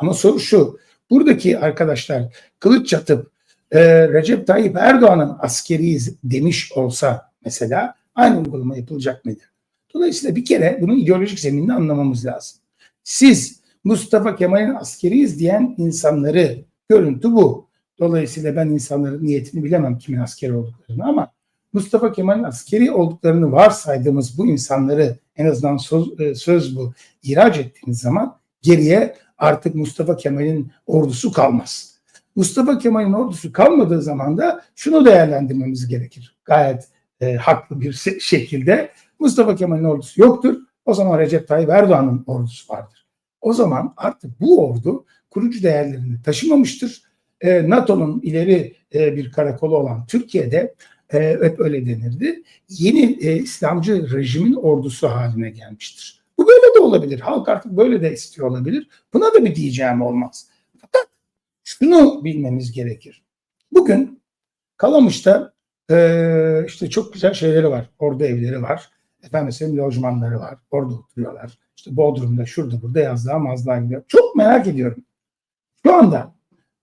Ama soru şu. Buradaki arkadaşlar kılıç çatıp e, Recep Tayyip Erdoğan'ın askeriyiz demiş olsa mesela aynı uygulama yapılacak mıydı? Dolayısıyla bir kere bunu ideolojik zemininde anlamamız lazım. Siz Mustafa Kemal'in askeriyiz diyen insanları görüntü bu. Dolayısıyla ben insanların niyetini bilemem kimin askeri olduklarını ama Mustafa Kemal'in askeri olduklarını varsaydığımız bu insanları en azından söz, e, söz bu ihraç ettiğiniz zaman geriye artık Mustafa Kemal'in ordusu kalmaz. Mustafa Kemal'in ordusu kalmadığı zaman da şunu değerlendirmemiz gerekir. Gayet e, haklı bir şekilde Mustafa Kemal'in ordusu yoktur. O zaman Recep Tayyip Erdoğan'ın ordusu vardır. O zaman artık bu ordu kurucu değerlerini taşımamıştır. E, NATO'nun ileri e, bir karakolu olan Türkiye'de e, hep öyle denirdi. Yeni e, İslamcı rejimin ordusu haline gelmiştir. Bu böyle de olabilir. Halk artık böyle de istiyor olabilir. Buna da bir diyeceğim olmaz. Fakat şunu bilmemiz gerekir. Bugün Kalamış'ta e, işte çok güzel şeyleri var. Orada evleri var. Efendim senin lojmanları var. Orada oturuyorlar. İşte Bodrum'da şurada burada yazlığa mazlığa gidiyor. Çok merak ediyorum. Şu anda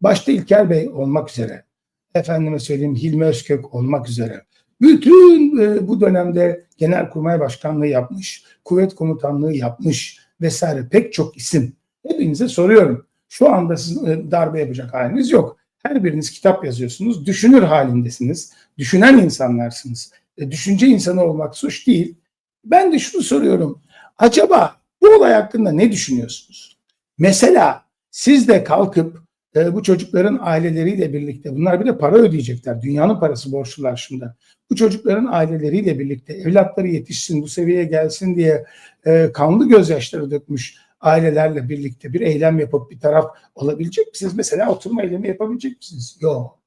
başta İlker Bey olmak üzere efendime söyleyeyim Hilmi Özkök olmak üzere bütün e, bu dönemde Genelkurmay Başkanlığı yapmış, kuvvet komutanlığı yapmış vesaire pek çok isim. Hepinize soruyorum. Şu anda sizin e, darbe yapacak haliniz yok. Her biriniz kitap yazıyorsunuz, düşünür halindesiniz, düşünen insanlarsınız. E, düşünce insanı olmak suç değil. Ben de şunu soruyorum. Acaba bu olay hakkında ne düşünüyorsunuz? Mesela siz de kalkıp e, bu çocukların aileleriyle birlikte bunlar bir de para ödeyecekler. Dünyanın parası borçlular şimdi. Bu çocukların aileleriyle birlikte evlatları yetişsin bu seviyeye gelsin diye e, kanlı gözyaşları dökmüş ailelerle birlikte bir eylem yapıp bir taraf olabilecek misiniz? Mesela oturma eylemi yapabilecek misiniz? Yok.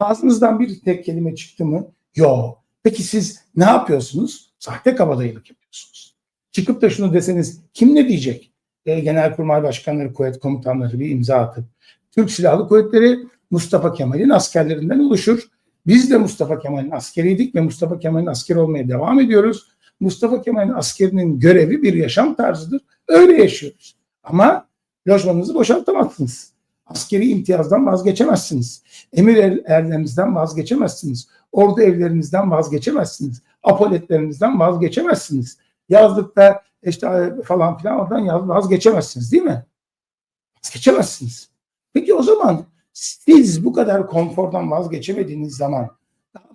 Ağzınızdan bir tek kelime çıktı mı? Yok. Peki siz ne yapıyorsunuz? Sahte kabadayılık yapıyorsunuz. Çıkıp da şunu deseniz kim ne diyecek? E, Genelkurmay Başkanları, kuvvet komutanları bir imza atıp Türk Silahlı Kuvvetleri Mustafa Kemal'in askerlerinden oluşur. Biz de Mustafa Kemal'in askeriydik ve Mustafa Kemal'in askeri olmaya devam ediyoruz. Mustafa Kemal'in askerinin görevi bir yaşam tarzıdır. Öyle yaşıyoruz. Ama lojmanınızı boşaltamazsınız. Askeri imtiyazdan vazgeçemezsiniz. Emir er, erlerinizden vazgeçemezsiniz. Ordu evlerinizden vazgeçemezsiniz. Apoletlerinizden vazgeçemezsiniz. Yazlıkta işte falan filan oradan vazgeçemezsiniz değil mi? Vazgeçemezsiniz. Peki o zaman siz bu kadar konfordan vazgeçemediğiniz zaman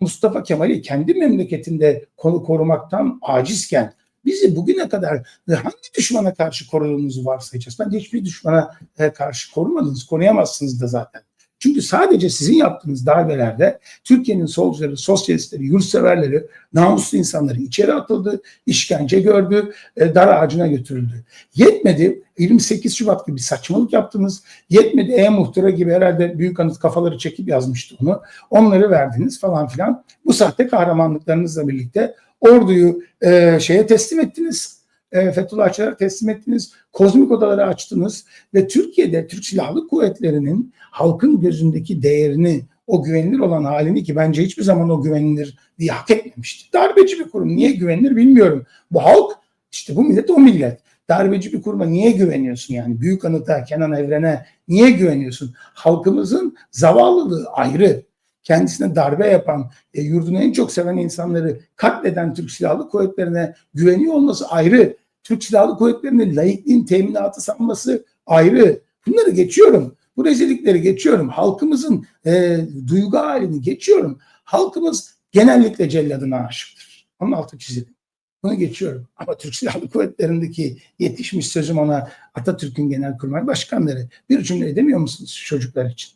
Mustafa Kemal'i kendi memleketinde konu korumaktan acizken bizi bugüne kadar hangi düşmana karşı koruduğunuzu varsayacağız? Bence hiçbir düşmana e, karşı korumadınız, koruyamazsınız da zaten. Çünkü sadece sizin yaptığınız darbelerde Türkiye'nin solcuları, sosyalistleri, yurtseverleri, namuslu insanları içeri atıldı, işkence gördü, e, dar ağacına götürüldü. Yetmedi 28 Şubat gibi saçmalık yaptınız. Yetmedi E-Muhtıra gibi herhalde büyük anıt kafaları çekip yazmıştı onu. Onları verdiniz falan filan. Bu sahte kahramanlıklarınızla birlikte orduyu e, şeye teslim ettiniz e, Fethullah Çakar'a teslim ettiniz. Kozmik odaları açtınız ve Türkiye'de Türk Silahlı Kuvvetleri'nin halkın gözündeki değerini, o güvenilir olan halini ki bence hiçbir zaman o güvenilir diye hak etmemişti. Darbeci bir kurum. Niye güvenilir bilmiyorum. Bu halk işte bu millet o millet. Darbeci bir kuruma niye güveniyorsun yani? Büyük Anıt'a, Kenan Evren'e niye güveniyorsun? Halkımızın zavallılığı ayrı kendisine darbe yapan, e, yurdunu en çok seven insanları katleden Türk Silahlı Kuvvetleri'ne güveniyor olması ayrı. Türk Silahlı Kuvvetleri'nin layıklığın teminatı sanması ayrı. Bunları geçiyorum. Bu rezillikleri geçiyorum. Halkımızın e, duygu halini geçiyorum. Halkımız genellikle celladına aşıktır. Onun altı çizelim. Bunu geçiyorum. Ama Türk Silahlı Kuvvetleri'ndeki yetişmiş sözüm ona Atatürk'ün genelkurmay başkanları bir cümle edemiyor musunuz çocuklar için?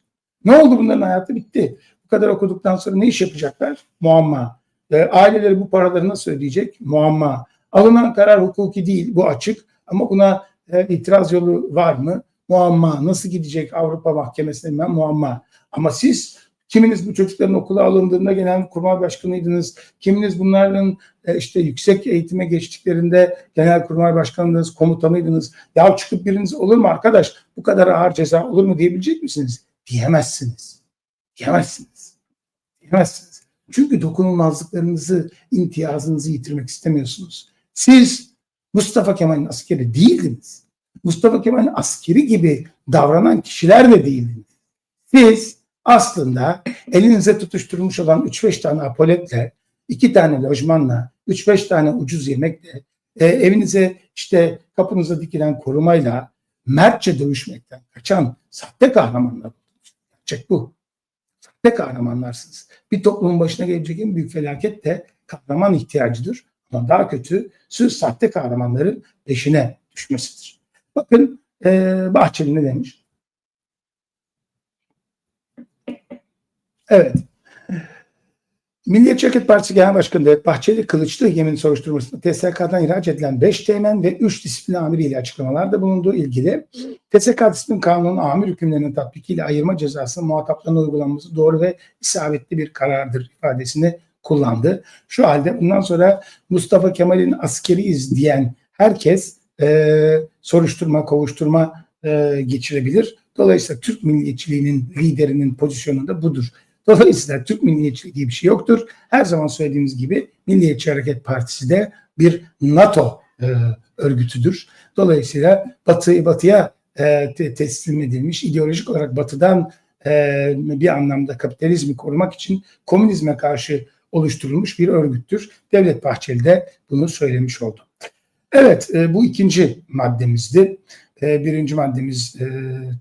Ne oldu bunların hayatı bitti. Bu kadar okuduktan sonra ne iş yapacaklar? Muamma. E, aileleri bu paraları nasıl ödeyecek? Muamma. Alınan karar hukuki değil, bu açık. Ama buna e, itiraz yolu var mı? Muamma. Nasıl gidecek Avrupa Mahkemesi'ne muamma. Ama siz kiminiz bu çocukların okula alındığında genel kurmay başkanıydınız. Kiminiz bunların e, işte yüksek eğitime geçtiklerinde genel kurmay başkanınız, komutanıydınız. Ya çıkıp biriniz olur mu arkadaş? Bu kadar ağır ceza olur mu diyebilecek misiniz? Diyemezsiniz. Diyemezsiniz. Diyemezsiniz. Çünkü dokunulmazlıklarınızı, imtiyazınızı yitirmek istemiyorsunuz. Siz Mustafa Kemal'in askeri değildiniz. Mustafa Kemal'in askeri gibi davranan kişiler de değildiniz. Siz aslında elinize tutuşturmuş olan 3-5 tane apoletle, 2 tane lojmanla, 3-5 tane ucuz yemekle, e, evinize işte kapınıza dikilen korumayla mertçe dövüşmekten kaçan sahte kahramanlar. Gerçek bu. Sahte kahramanlarsınız. Bir toplumun başına gelecek en büyük felaket de kahraman ihtiyacıdır. Ama daha kötü siz sahte kahramanların peşine düşmesidir. Bakın e, Bahçeli ne demiş? Evet. Milliyetçi Hareket Partisi Genel Başkanı Devlet Bahçeli Kılıçlı yemin soruşturmasında TSK'dan ihraç edilen 5 teğmen ve 3 disiplin amiriyle açıklamalarda bulunduğu ilgili TSK Disiplin Kanunu'nun amir hükümlerinin tatbikiyle ayırma cezasının muhataplarına uygulanması doğru ve isabetli bir karardır ifadesini kullandı. Şu halde bundan sonra Mustafa Kemal'in askeriyiz diyen herkes e, soruşturma, kovuşturma e, geçirebilir. Dolayısıyla Türk milliyetçiliğinin liderinin pozisyonu da budur. Dolayısıyla Türk milliyetçiliği diye bir şey yoktur. Her zaman söylediğimiz gibi Milliyetçi Hareket Partisi de bir NATO e, örgütüdür. Dolayısıyla Batı'yı Batı'ya e, te- teslim edilmiş, ideolojik olarak Batı'dan e, bir anlamda kapitalizmi korumak için komünizme karşı oluşturulmuş bir örgüttür. Devlet Bahçeli de bunu söylemiş oldu. Evet, e, bu ikinci maddemizdi. E, birinci maddemiz e,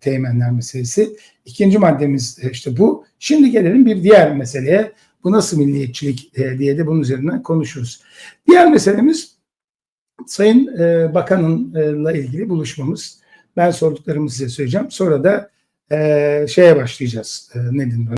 teğmenler meselesi. İkinci maddemiz işte bu. Şimdi gelelim bir diğer meseleye. Bu nasıl milliyetçilik diye de bunun üzerinden konuşuruz. Diğer meselemiz Sayın Bakan'ınla ilgili buluşmamız. Ben sorduklarımı size söyleyeceğim. Sonra da şeye başlayacağız. Ne denir?